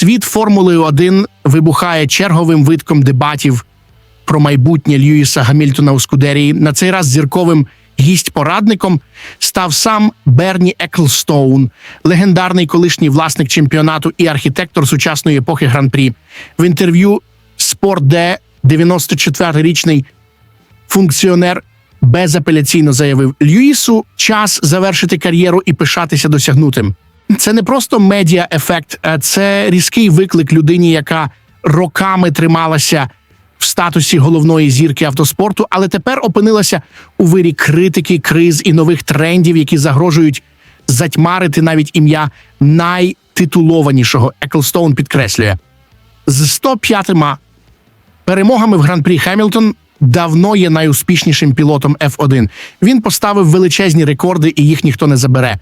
Світ Формули 1 вибухає черговим витком дебатів про майбутнє Льюіса Гамільтона у Скудерії. На цей раз зірковим гість-порадником став сам Берні Еклстоун, легендарний колишній власник чемпіонату і архітектор сучасної епохи Гран-прі. В інтерв'ю Спорт Де 94-річний функціонер безапеляційно заявив: Льюісу час завершити кар'єру і пишатися досягнутим. Це не просто медіа-ефект, це різкий виклик людині, яка роками трималася в статусі головної зірки автоспорту, але тепер опинилася у вирі критики, криз і нових трендів, які загрожують затьмарити навіть ім'я найтитулованішого. Еклстоун підкреслює з 105 перемогами в гран-прі Хемілтон давно є найуспішнішим пілотом F1. Він поставив величезні рекорди, і їх ніхто не забере.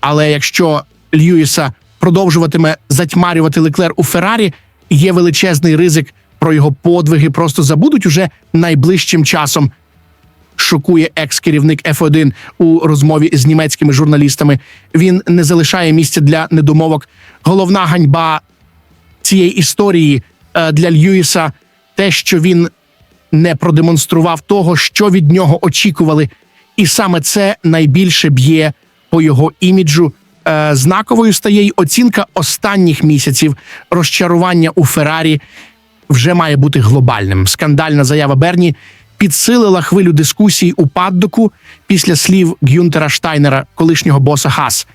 Але якщо Льюіса продовжуватиме затьмарювати Леклер у Феррарі, є величезний ризик про його подвиги просто забудуть уже найближчим часом. Шокує екс-керівник F1 у розмові з німецькими журналістами. Він не залишає місця для недомовок. Головна ганьба цієї історії е, для Льюіса те, що він не продемонстрував того, що від нього очікували, і саме це найбільше б'є по його іміджу. Е, Знаковою стає й оцінка останніх місяців розчарування у Феррарі вже має бути глобальним. Скандальна заява Берні підсилила хвилю дискусій у паддоку після слів Гюнтера Штайнера, колишнього боса Хас,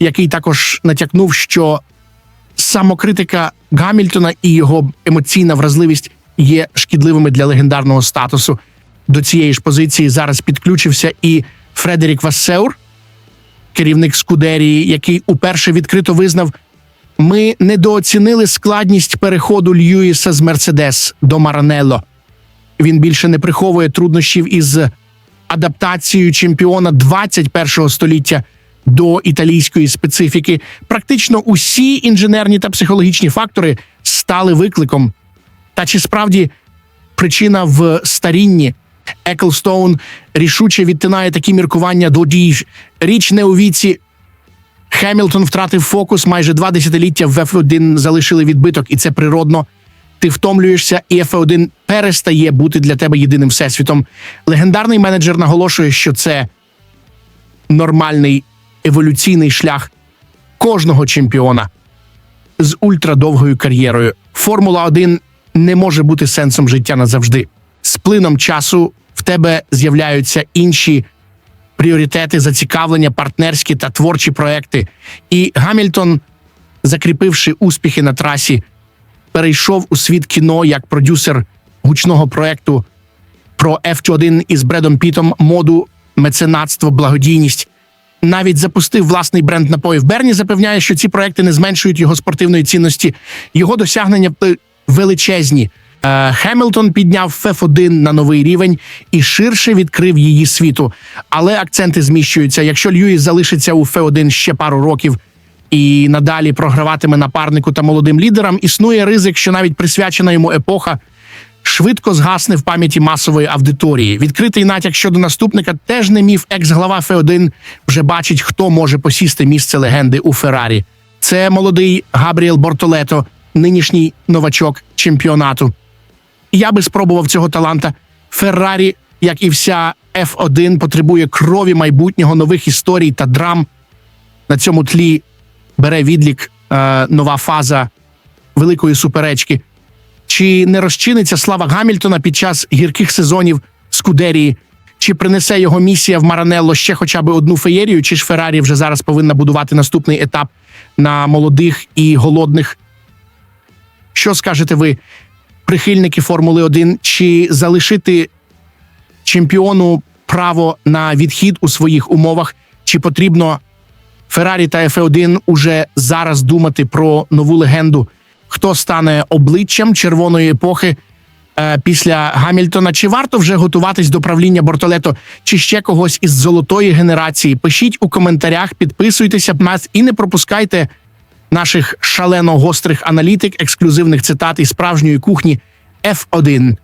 який також натякнув, що самокритика Гамільтона і його емоційна вразливість є шкідливими для легендарного статусу. До цієї ж позиції зараз підключився і Фредерік Вассеур, керівник Скудерії, який уперше відкрито визнав, ми недооцінили складність переходу Льюіса з Мерседес до Маранелло. Він більше не приховує труднощів із адаптацією чемпіона 21-го століття до італійської специфіки. Практично усі інженерні та психологічні фактори стали викликом. Та чи справді причина в старінні? Еклстоун рішуче відтинає такі міркування до дій. Річ не у віці. Хемілтон втратив фокус майже два десятиліття в F1 залишили відбиток, і це природно. Ти втомлюєшся, і F1 перестає бути для тебе єдиним всесвітом. Легендарний менеджер наголошує, що це нормальний еволюційний шлях кожного чемпіона з ультрадовгою кар'єрою. Формула 1 не може бути сенсом життя назавжди. З плином часу в тебе з'являються інші пріоритети, зацікавлення, партнерські та творчі проекти. І Гамільтон, закріпивши успіхи на трасі, перейшов у світ кіно як продюсер гучного проекту про F1 із Бредом Пітом, моду, меценатство, благодійність. Навіть запустив власний бренд напоїв. Берні запевняє, що ці проекти не зменшують його спортивної цінності. Його досягнення величезні. Е, Хемілтон підняв F1 на новий рівень і ширше відкрив її світу. Але акценти зміщуються. Якщо Льюіс залишиться у F1 ще пару років і надалі програватиме напарнику та молодим лідерам, існує ризик, що навіть присвячена йому епоха швидко згасне в пам'яті масової аудиторії. Відкритий натяк щодо наступника теж не міф. Екс-глава Ф1 вже бачить, хто може посісти місце легенди у Феррарі. Це молодий Габріел Бортолето, нинішній новачок чемпіонату. Я би спробував цього таланта. Феррарі, як і вся F1, потребує крові майбутнього нових історій та драм. На цьому тлі бере відлік е, нова фаза великої суперечки. Чи не розчиниться слава Гамільтона під час гірких сезонів Скудерії? Чи принесе його місія в Маранелло ще хоча б одну феєрію? Чи ж Феррарі вже зараз повинна будувати наступний етап на молодих і голодних? Що скажете ви, прихильники Формули 1? Чи залишити чемпіону право на відхід у своїх умовах? Чи потрібно Феррарі та F1 уже зараз думати про нову легенду? Хто стане обличчям червоної епохи е, після Гамільтона? Чи варто вже готуватись до правління Бортолето, чи ще когось із золотої генерації? Пишіть у коментарях, підписуйтеся нас і не пропускайте наших шалено гострих аналітик, ексклюзивних цитат і справжньої кухні F1.